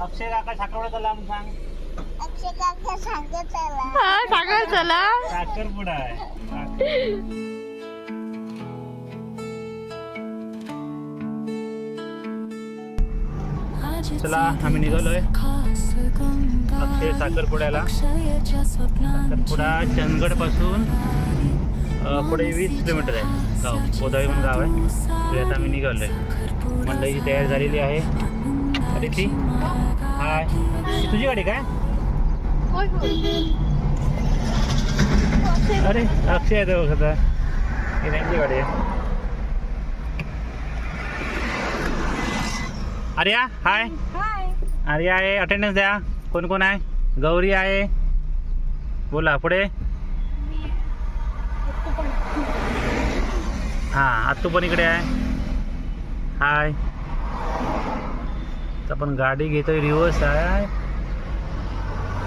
अक्षय काका चला मग सांग. अक्षय काका सांगत आला हा सांगा चला. साखरपुडा आहे. चला आम्ही निघालोय. अक्षय साखरपुड्याला साखरपुडा चंदगडपासून पुढे वीस किलोमीटर आहे. गाव. कोदाळी म्हणून गाव आहे. तिथे आता आम्ही निघालोय. मंडळी तयार झालेली आहे. अदिती हाय. तुझी गाडी काय? अरे अक्षय आहे बघ आता. ही त्यांची गाडी आहे. आर्या हाय. आर्या आहे. अटेंडन्स द्या. कोण कोण आहे? गौरी आहे. बोला पुढे. हां आत्तू पण इकडे आहे. हाय. तर आपण गाडी घेतोय रिवर्स आहे.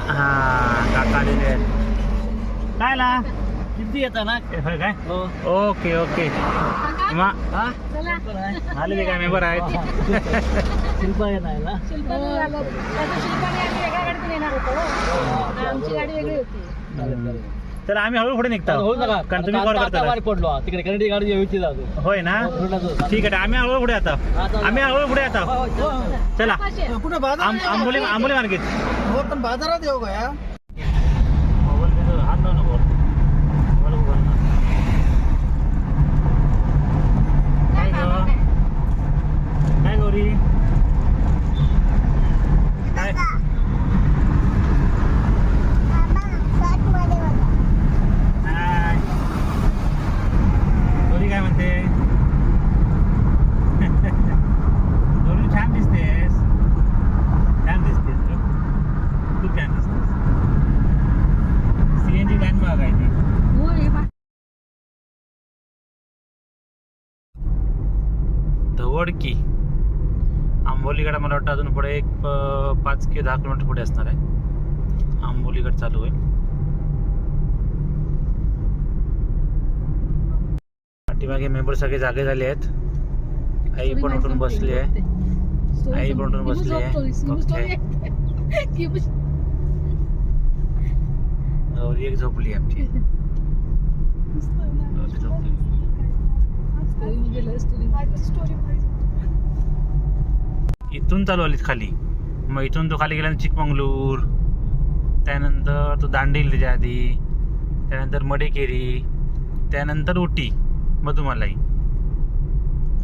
हां काका आलेले काय ला? किती येतं ना? होय काय? हो. Okay okay. मग हा? आलेले काय मेंबर आहेत? शिल्पा येणार ना? आमची गाडी वेगळी होती. तर आम्ही हळू पुढे निघतो. हो नका कारण तुम्ही कॉल करता पडलो. तिकडे कनेडी गाडी यायची जातो. होय ना? ठीक आहे आम्ही हळू पुढे आता आम्ही हळू पुढे आता चला. कुठे? बाजार आंब- आंबोली आंबोली मार्केट. हो पण बाजारात येऊ का या हात लावू नको मोबाईल उघड ना. काय गं? काय गौरी काय बाबा शॉर्टमध्ये बघा हाय. गौरी काय म्हणते गौरी तू छान दिसतेस छान दिसतेस ग. खूप छान दिसतेस सीएनजी व्हॅन बघायची धवडकी आंबोलीगड मला वाटतं अजून पुढे एक पाच किंवा दहा किलोमीटर पुढे असणार आहे. आंबोलीगड चालू आहे पाठीमागे मेंबर सगळे जागे झाले आहेत. आई पण उठून बसली आहे. आई पण उठून बसली आहे. गौरी एक झोपली आहे आमची. झोपली. इथून चालू आलीत खाली. मग इथून तो खाली गेला चिकमंगलूर त्यानंतर तो दांडेल त्याच्या आधी त्यानंतर मडेकेरी त्यानंतर उटी मधुमलाई.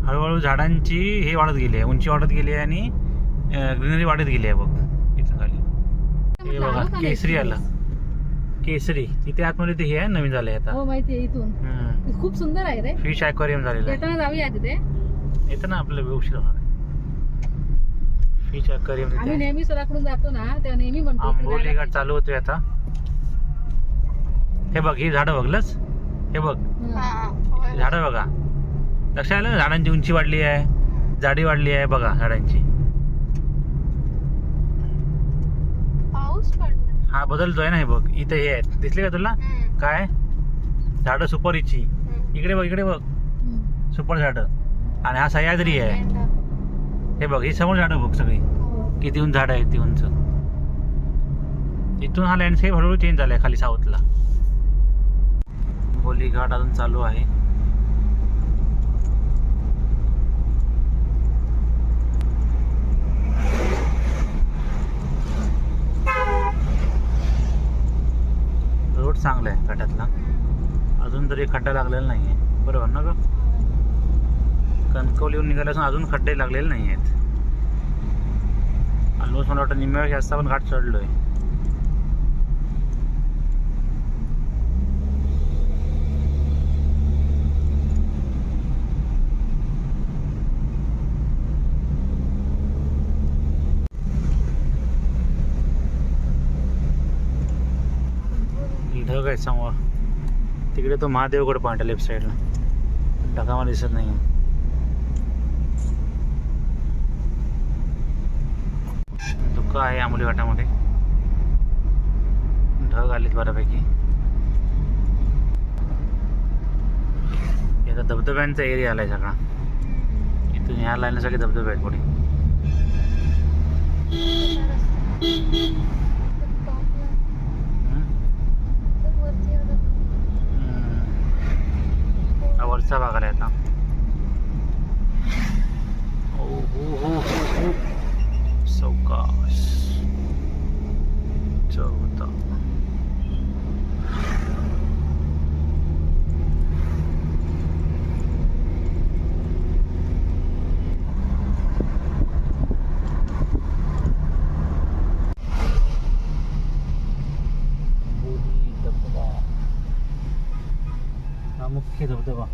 हळूहळू झाडांची हे वाढत गेली आहे उंची वाढत गेली आहे आणि ग्रीनरी वाढत गेली आहे बघ इथून खाली. हे बघा केसरी आलं. केसरी. इथे आतमध्ये ते हे आहे नवीन झालंय आता. हो माहिती आहे इथून. हम्म. ते खूप सुंदर आहे रे. फिश ॲक्वेरियम झालेलं आहे. येताना जाऊया तिथे. येतं ना आपल्याला उशीर होणार आहे. आम्ही. नेहमी सराकडून जातो ना तेव्हा नेहमी म्हणतो आंबोली जायला घाट चालू होतोय आता. हे बघ ही झाडं बघलंच हे बघ. पाहिजे. झाडं बघा. लक्षात आलं? ना झाडांची उंची वाढली आहे. जाडी वाढली आहे बघा झाडांची. पाऊस पडला. हा बदलतोय ना हे बघ. इथे हे आहेत. दिसले का तुला? काय? झाडं सुपारीची. इकडे बघ इकडे बघ. हम्म. सुपर झाडं. आणि हा सह्याद्री आहे. हे बघ ही समोर झाडं बघ सगळी. किती उंच झाडं आहेत ती उंच. इथून हा लँडस्केप हळूहळू चेंज झालाय खाली साऊथला बोली घाट अजून चालू आहे. रोड चांगला आहे घाटातला. अजून तरी खड्डा लागलेला नाही आहे बरोबर ना ग? कणकवलीहून निघाल्यासून अजून खड्डे लागलेले नाही आहेत. ऑलमोस्ट मला वाटतं निम्म्या जास्त आपण घाट चढलोय. ढग आहे समोर. तिकडे तो महादेवगड पॉईंट आहे लेफ्ट साईडला ढगामध्ये दिसत नाही धुकं आहे आंबोली घाटामध्ये ढग आलेत बऱ्यापैकी. याचा धबधब्यांचा एरिया आलाय सगळा. इथून ह्या लाईनला सगळे धबधबे आहेत पुढे हम्म. हम्म. हा वरचा भाग आला आता ओ हो हो हो हो सवकाश चौथा बोली धबधबा हा धबधबा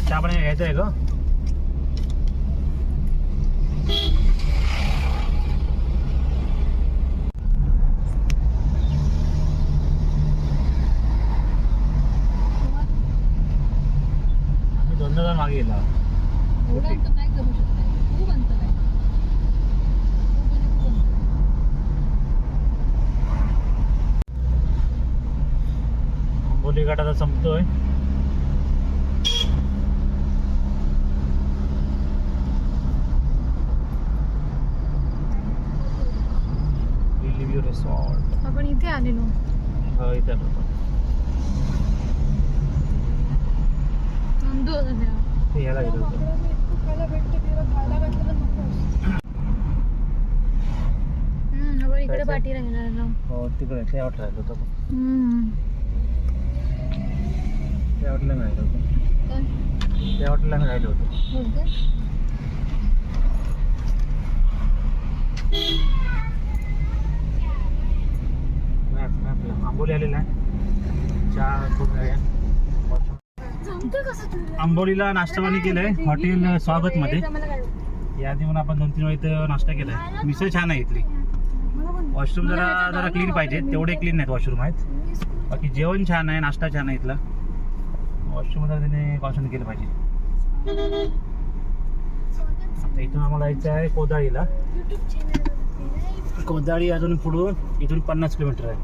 चहा पाणी घ्यायचं आहे का आम्ही दोनदा जाऊन मागे गेला एवढं अंतर नाही करू शकत खूप अंतर आहे खूप म्हणजे खूप अंतर आहे. आंबोली घाट आता संपतोय रिसॉर्ट. आपण इथे आलेलो. हो इथे आलो. ते याला गेलो होतो. इकडे? पाठी राहिला हो तिकडे हॉटेल राहिलो होतो. त्या हॉटेलला होतो? त्या हॉटेलला मी राहिलो होतो. का? मॅप मॅपला आंबोली आलेला आहे. चहा आहे. आंबोलीला नाश्ता पाणी केलंय. हॉटेल स्वागत मध्ये याआधी म्हणून आपण दोन तीन वेळा इथं नाश्ता केलाय. मिसळ छान आहे इथली. वॉशरूम जरा जरा क्लीन पाहिजे तेवढे क्लीन नाहीत वॉशरूम आहेत. बाकी जेवण छान आहे नाश्ता छान आहे इथला. वॉशरूम त्याने कॉन्सन्ट्रेट केलं पाहिजे. आता इथून आम्हाला यायचं आहे कोदाळीला. कोदाळी अजून पुढून इथून पन्नास किलोमीटर आहे.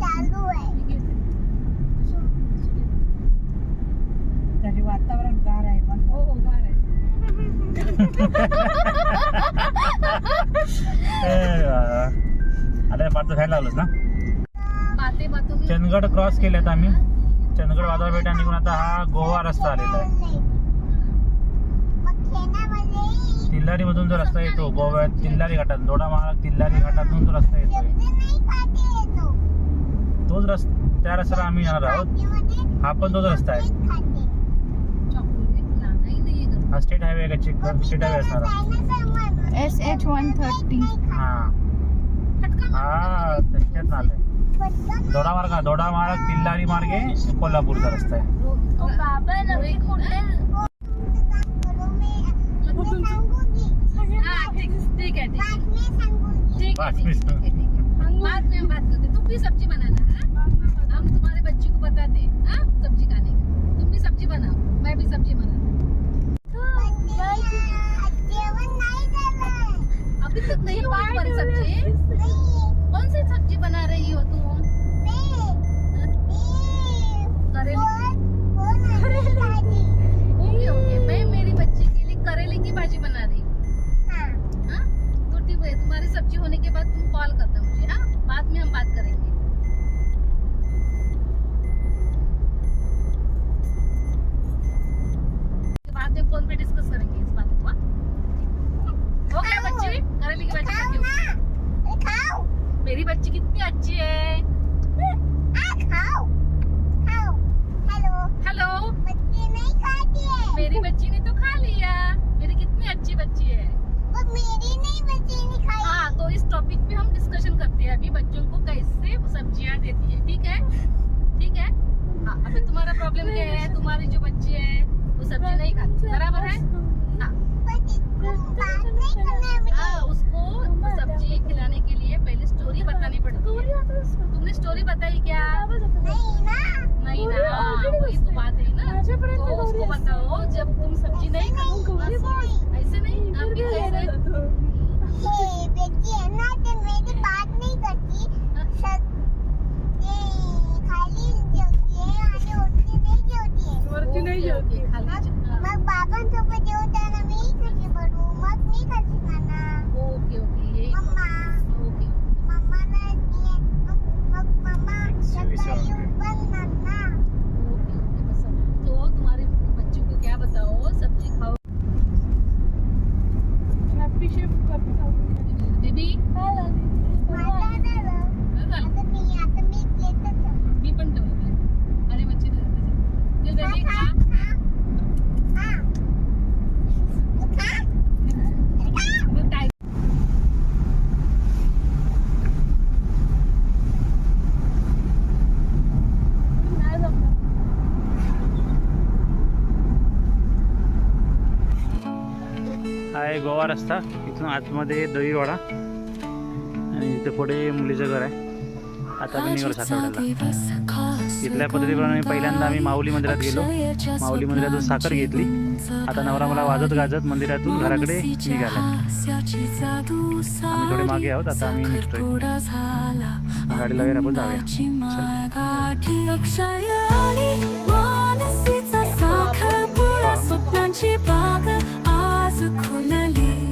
चालू आहे त्याचे वातावरण गार आहे पण हो हो गार आहे ए, वा. आता पार्थ खायला लागलोस ना? चंदगड क्रॉस केलेत आम्ही. चंदगड वादळ बेटा निघून आता हा गोवा रस्ता आलेला आहे. तिल्लारी मधून जो रस्ता येतो गोव्यात तिल्लारी घाटात दोडामार्ग तिल्लारी घाटातून जो रस्ता येतोय. तोच रस्ता त्या रस्त्याला आम्ही येणार आहोत. हा पण तोच रस्ता आहे. ही स्टेट हायवे का चेक कर स्टेट हायवे असणार. हा. एस एच वन थर्टी हा. हा त्यांच्यात आलंय दोडामार्ग हा दोडामार्ग तिल्लारी मार्गे कोल्हापूरचा रस्ता आहे. बाबा नवी कुठे? हाँ, ठीक ठीक है ठीक है ठीक है बातमी ठीक है, ठीक है बाद में हम बात करते हैं। तुम भी सब्जी बनाना हाँ? हम तुम्हारे बच्ची को बताते हैं हाँ? सब्जी खाने की तुम भी सब्जी बनाओ मैं भी सब्जी बनाती कौन सी सब्ज़ी बना रही हो तुम? ओके ओके, मैं मेरी बच्ची के लिए करेले की भाजी बना रही हूँ। हाँ? तो ठीक है, तुम्हारी सब्ज़ी होने के बाद तुम कॉल करना मुझे हाँ? बाद में हम बात करेंगे के बाद में फ़ोन पे डिस्कस करेंगे इस बात को हाँ? हो गया बच्ची करेले की भाजी खाती हूँ खाओ मेरी बच्ची कितनी अच्छी है खाओ खाओ हेलो हेलो बच्चे नहीं खाती है मेरी बच्ची ने तो खा लिया मेरी कितनी अच्छी बच्ची है वो मेरी नहीं बच्चे नहीं खाई हाँ तो इस टॉपिक पे हम डिस्कशन करते हैं अभी बच्चों को कैसे सब्ज़ियाँ देती है ठीक है? ठीक है? हाँ अभी तुम्हारा प्रॉब्लम क्या है? तुम्हारी जो बच्ची है वो सब्ज़ी नहीं खाती बराबर है? हाँ। नहीं है उसको सब्ज़ी खिलाने के लिए पहले स्टोरी बतानी पड़ती है। तुमने स्टोरी बताई क्या? नहीं ना। नहीं हाँ, वही तो बात है ना। तो उसको बताओ जब video हा आहे गोवा रस्ता इथून आतमध्ये दहीवाडा. आणि इथे पुढे मुलीचं घर आहे. आता आम्ही निघालो साताऱ्याला इथल्या पद्धतीप्रमाणे पहिल्यांदा आम्ही माऊली मंदिरात गेलो. माऊली मंदिरातून साखर घेतली. आता नवरा मला वाजत गाजत मंदिरातून घराकडे निघाला. आम्ही थोडे मागे आहोत आता आम्ही निघतोय. गाडीला वगैरे आपण जाऊया. स्वप्नांची बाग. The konali